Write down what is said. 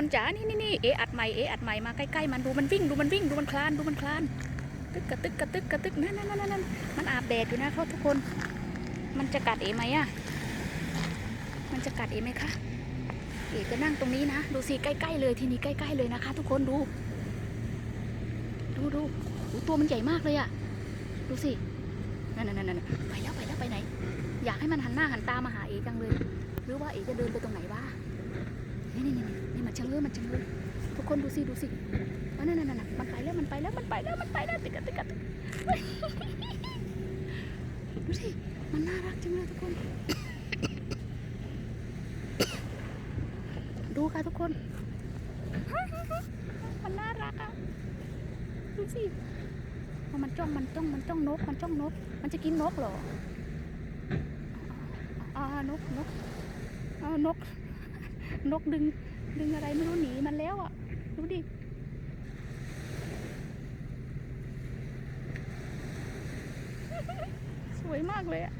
คนจ๋านี่นี่นี่เออัดใหม่เออัดใหม่มาใกล้ๆมันดูมันวิ่งดูมันวิ่งดูมันคลานดูมันคลาน ตึกกระตึกกระตึกกระตึกนั่นนั่นนั่นนั่นมันอาบแดดอยู่นะครับทุกคน มันจะกัดเอไหมอะ มันจะกัดเอไหมคะเอก็นั่งตรงนี้นะ ดูสิใกล้ๆเลยทีนี้ใกล้ๆเลยนะคะ ทุกคนดู ดูดูตัวมันใหญ่มากเลยอะ ดูสินั่นนั่นนั่นนั่นไปแล้วไปแล้วไปไหน อยากให้มันหันหน้าหันตามาหาเอจังเลย หรือว่าเอจะเดินไปตรงไหนวะ มันชะเง้อมันชะเง้อทุกคนดูสิดูสิอันนั่นนั่นนั่นมันไปแล้วมันไปแล้วมันไปแล้วมันไปแล้วติดกันติดกันติดดูสิมันน่ารักจังเลยทุกคน ดูค่ะทุกคนมันน่ารักอะดูสิเอามันจ้องมันจ้องมันจ้องนกมันจ้องนก มันจะกินนกเหรออ่านกนกอ่านกนกดึง ดึงอะไรไม่รู้หนีมันแล้วอะ ดูดิสวยมากเลยอะ